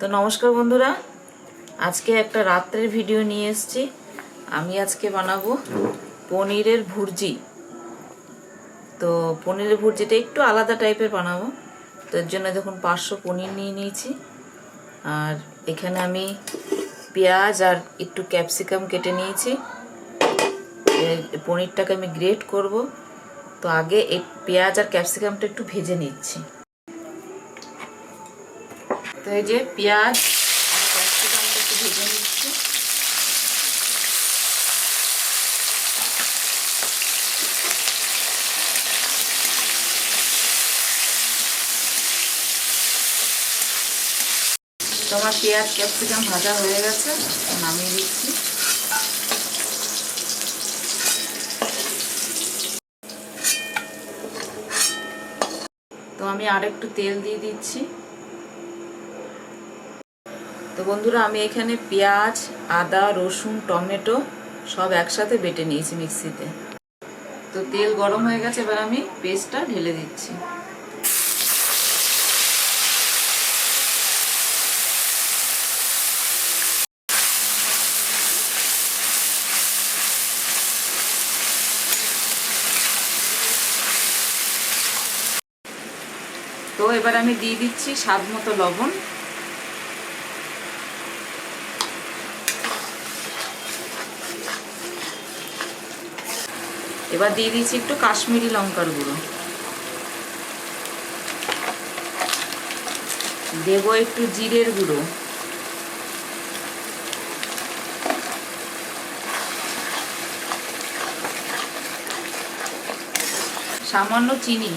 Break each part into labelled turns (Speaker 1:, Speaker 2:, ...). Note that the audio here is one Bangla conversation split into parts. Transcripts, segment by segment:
Speaker 1: তো নমস্কার বন্ধুরা। আজকে একটা রাত্রের ভিডিও নিয়ে এসেছি। আমি আজকে বানাবো পনিরের ভুর্জি। তো পনিরের ভুর্জিটা একটু আলাদা টাইপের বানাবো। তো এর জন্য দেখুন, পাঁচশো পনির নিয়ে নিয়েছি। আর এখানে আমি পেঁয়াজ আর একটু ক্যাপসিকাম কেটে নিয়েছি। পনিরটাকে আমি গ্রেট করব। তো আগে পেঁয়াজ আর ক্যাপসিকামটা একটু ভেজে নিচ্ছি। এই যে পেঁয়াজ আর ক্যাপসিকামটা ভেজে নিচ্ছি তো আমার পেঁয়াজ ক্যাপসিকাম ভাজা হয়ে গেছে নামিয়ে দিচ্ছি। তো আমি আর একটু তেল দিয়ে দিচ্ছি। তো বন্ধুরা, আমি এখানে পেঁয়াজ, আদা, রসুন, টমেটো সব একসাথে বেটে নিয়েছি মিক্সিতে। তো তেল গরম হয়ে গেছে, এবার আমি পেস্টটা ঢেলে দিচ্ছি। তো এবার আমি দিয়ে দিচ্ছি স্বাদ মতো লবণ। এবার দিয়ে দিচ্ছি একটু কাশ্মীরি লঙ্কার গুঁড়ো। দেব একটু জিরের গুঁড়ো। সামান্য চিনি।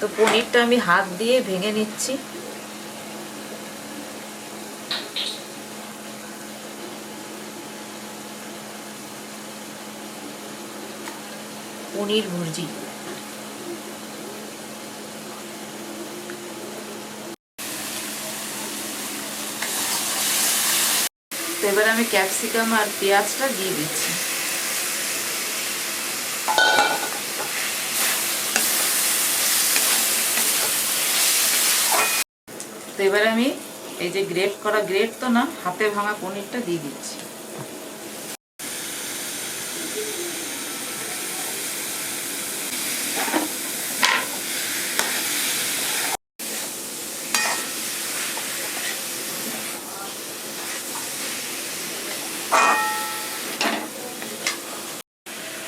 Speaker 1: তো পনিরটা আমি হাত দিয়ে ভেঙে নিচ্ছি। পনির ভুর্জি। এবার আমি ক্যাপসিকাম আর পেঁয়াজটা দিয়ে দিচ্ছি। এবার আমি এই যে গ্রেট করা গ্রেট তো না, হাতে ভাঙা পনিরটা দিয়ে দিচ্ছি।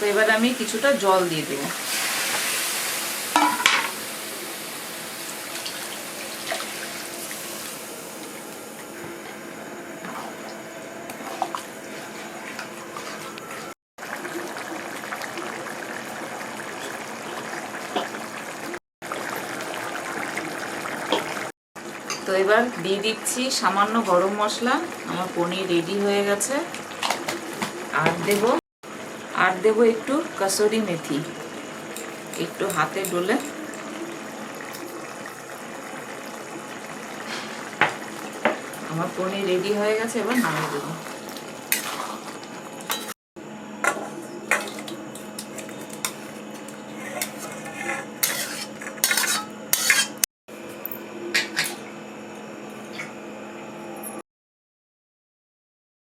Speaker 1: তো এবার আমি কিছুটা জল দিয়ে দেবো। তো এবার দিয়ে দিচ্ছি সামান্য গরম মশলা। আমার পনির রেডি হয়ে গেছে। আর দেব আর দেব একটু কাসুরি মেথি। একটু হাতে ডলে। আমার পনির রেডি হয়ে গেছে, এবার নামিয়ে দেবো।